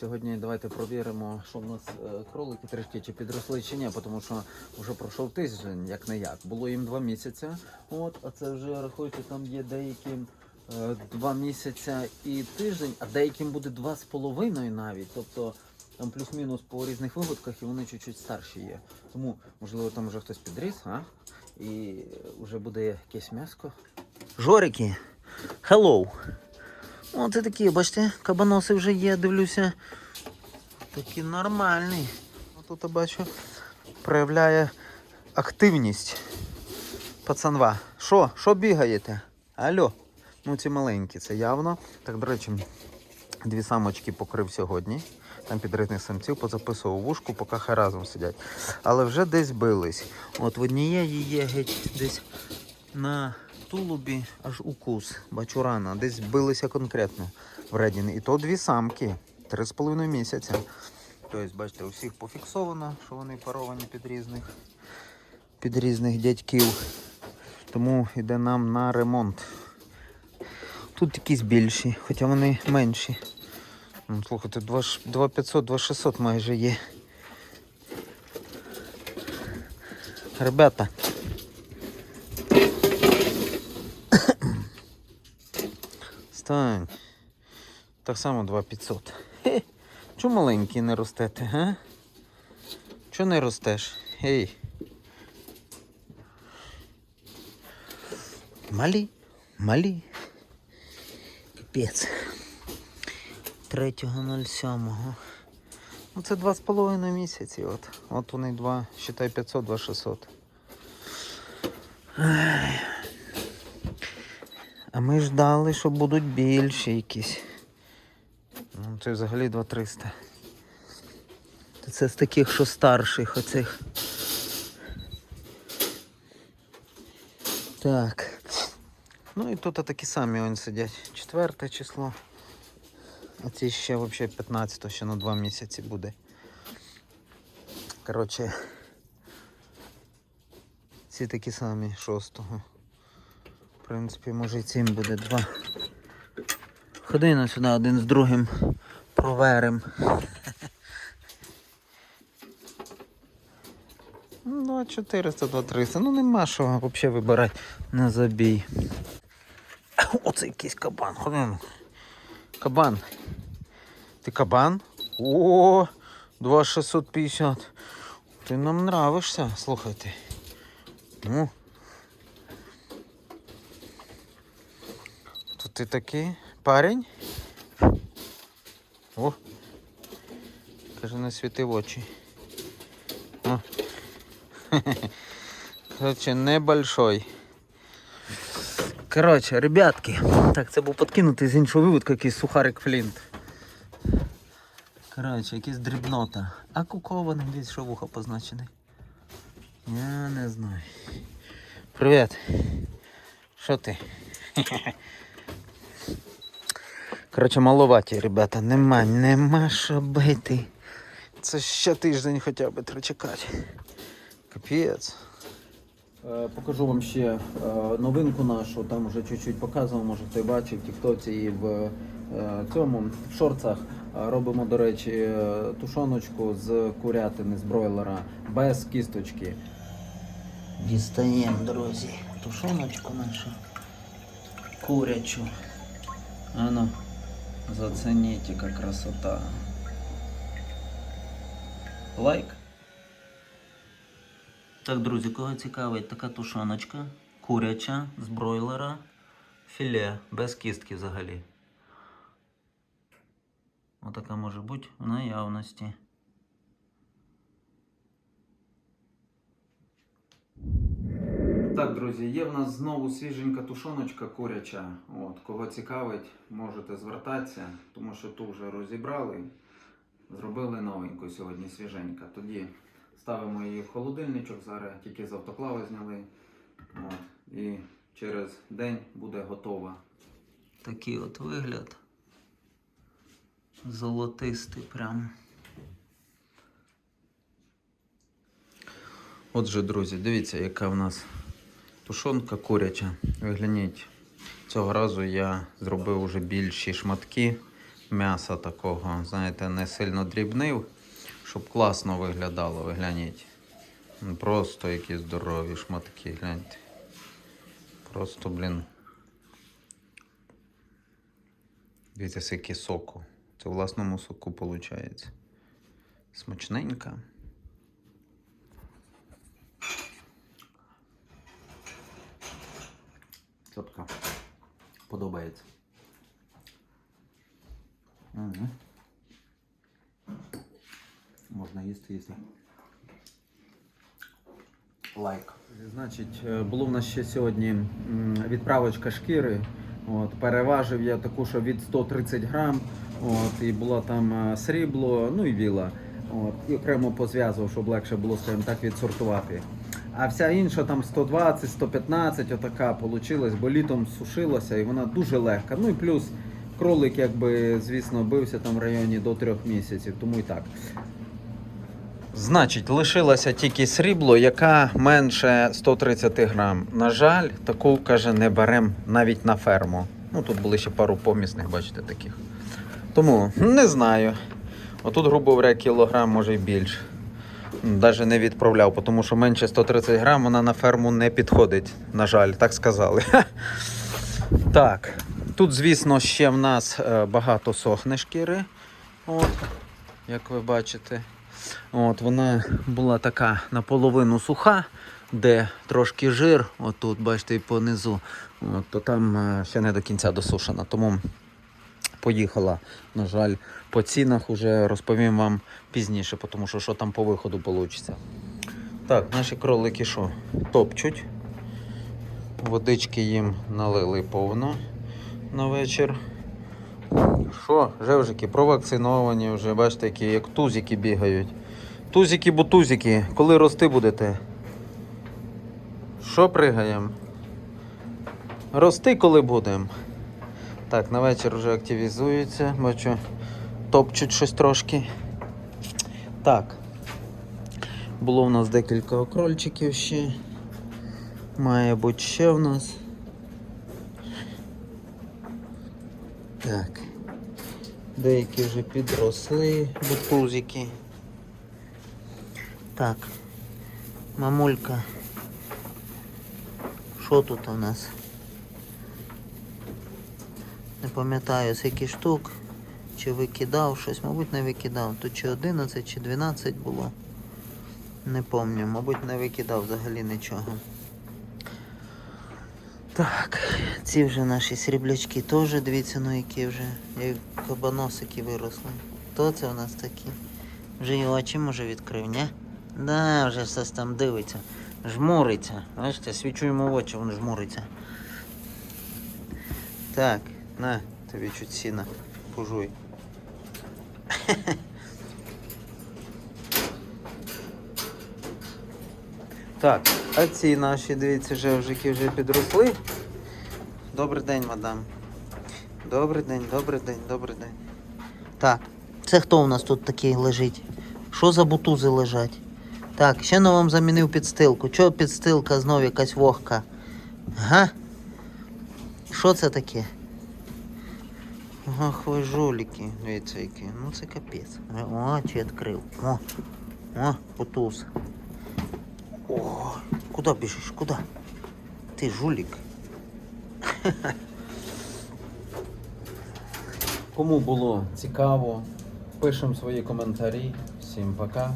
Сьогодні давайте провіримо, що в нас е, кролики трішки чи підросли чи ні, тому що вже пройшов тиждень, як не як. Було їм два місяці. От, а це вже рахуйте, там є деяким е, два місяці і тиждень, а деяким буде два з половиною навіть. Тобто там плюс-мінус по різних випадках і вони чуть-чуть старші є. Тому, можливо, там вже хтось підріс, а? І вже буде якесь м'яско. Жорики, hello! О, це такі, бачите, кабаноси вже є, дивлюся. Такі нормальні. Тут я бачу, проявляє активність. Пацанва. Що? Що бігаєте? Алло? Ну ці маленькі, це явно. Так, до речі, дві самочки покрив сьогодні. Там під різних самців позаписував вушку, поки хай разом сидять. Але вже десь бились. От в однієї є геть десь на тулубі аж укус. Бачу рана. Десь билися конкретно вредні. І то дві самки. Три з половиною місяця. Тобто, бачите, у всіх пофіксовано, що вони паровані під різних, під різних дядьків. Тому йде нам на ремонт. Тут якісь більші, хоча вони менші. Ну, Слухайте, 2500, 2600 майже є. Ребята. Стань. Так само 2500. Хе. Чому маленький не ростете, га? Чого не ростеш? Гей. Малі, малі. Капець. 3.07. Ну це два з половиною місяці. От. От вони два, считай 500, 2600. Ай. А ми ждали, що будуть більші якісь. Ну, це взагалі 2300. Та Це з таких, що старших оцих. Так. Ну і тут такі самі вони сидять. Четверте число. А ці ще взагалі 15 ще на 2 місяці буде. Коротше. Ці такі самі 6 В принципі, може і цим буде два. Ходи на сюди один з другим проверим. Ну, 2 400, 2 300. Ну нема що взагалі вибирати на забій. Оце якийсь кабан. Ходи. Кабан. Ти кабан? О, 2650. Ти нам нравишся, слухайте. Ну. Ти такий парень? О. Каже, не світи в очі. О. Короче, небольшой. Коротше, ребятки. Так, це був подкинутий з іншого виводку якийсь сухарик флінт. Коротше, якийсь дрібнота. А кукований десь що вухо позначений. Я не знаю. Привіт. Що ти? Коротше, маловаті, ребята, нема, нема що бити. Це ще тиждень хоча б треба чекати. Капець. Е, Покажу вам ще е, новинку нашу, там вже чуть-чуть показував, може хто бачив в Тіктоці і в е, цьому в шорцах. Робимо, до речі, тушоночку з курятини, з бройлера, без кісточки. Дістаємо, друзі, тушоночку нашу курячу. Ану, зацініть, как красота. Лайк. Так, друзі, кого цікавить така тушоночка, куряча з бройлера, філе, без кістки взагалі. Отака може бути в наявності. Так, друзі, є в нас знову свіженька тушоночка куряча. От, кого цікавить, можете звертатися, тому що ту вже розібрали. Зробили новеньку сьогодні свіженька. Тоді ставимо її в холодильничок, зараз тільки з автоклави зняли. От, і через день буде готова. Такий от вигляд. Золотистий прям. Отже, друзі, дивіться, яка в нас тушонка куряча. Вигляніть. Цього разу я зробив уже більші шматки м'яса такого, знаєте, не сильно дрібнив, щоб класно виглядало, ви гляніть. Ну, Просто які здорові шматки, гляньте. Просто, блін. Дивіться, скільки соку. Це в власному соку виходить. Смачненька. Чотка. Подобається. Угу. Можна їсти, їсти. Лайк. Значить, е, було в нас ще сьогодні відправочка шкіри. От, переважив я таку, що від 130 грам. От, і було там е, срібло, ну і віла. От, і окремо позв'язував, щоб легше було, скажімо так, відсортувати. А вся інша там 120, 115, отака получилась, бо літом сушилася і вона дуже легка. Ну і плюс кролик, якби, звісно, бився там в районі до трьох місяців, тому і так. Значить, лишилося тільки срібло, яка менше 130 грам. На жаль, таку каже, не беремо навіть на ферму. Ну тут були ще пару помісних, бачите, таких. Тому не знаю. Отут, грубо говоря, кілограм, може й більше. Навіть не відправляв, тому що менше 130 грам вона на ферму не підходить. На жаль, так сказали. Так. Тут, звісно, ще в нас е, багато сохне шкіри. От, як ви бачите. От, вона була така наполовину суха, де трошки жир, отут, бачите, і понизу, от, то там е, ще не до кінця досушена. Тому поїхала, на жаль, по цінах уже розповім вам пізніше, тому що що там по виходу вийде. Так, наші кролики що? Топчуть. Водички їм налили повно на вечір. Що, жевжики, провакциновані вже, бачите, які як тузики бігають. Тузики, бутузики, коли рости будете? Що пригаємо? Рости, коли будемо. Так, на вечір вже активізуються, бачу, топчуть щось трошки. Так. Було в нас декілька окрольчиків ще. Має бути ще в нас. Так. Деякі вже підросли бутузики. Так. Мамулька. Що тут у нас? Не пам'ятаю, скільки штук. Чи викидав щось, мабуть, не викидав. Тут чи 11, чи 12 було. Не пам'ятаю, мабуть, не викидав взагалі нічого. Так, ці вже наші сріблячки теж, дивіться, ну які вже, як кабаносики виросли. Хто це у нас такі? Вже і очі може відкрив, ні? Да, вже щось там дивиться. Жмуриться. Бачите, свічу йому в очі, він жмуриться. Так, на, тобі чуть сіна. Пожуй. Так, а ці наші, дивіться, жевжики вже підросли. Добрий день, мадам. Добрий день, добрий день, добрий день. Так, це хто у нас тут такий лежить? Що за бутузи лежать? Так, ще на вам замінив підстилку. Чого підстилка знов якась вогка? Ага. Що це таке? Ах, ви жуліки. Дивіться які. Ну це капець. О, чи відкрив. О, о, бутуз. О, куди біжиш? Куди? Ти жулік. Кому було цікаво, пишемо свої коментарі. Всім пока.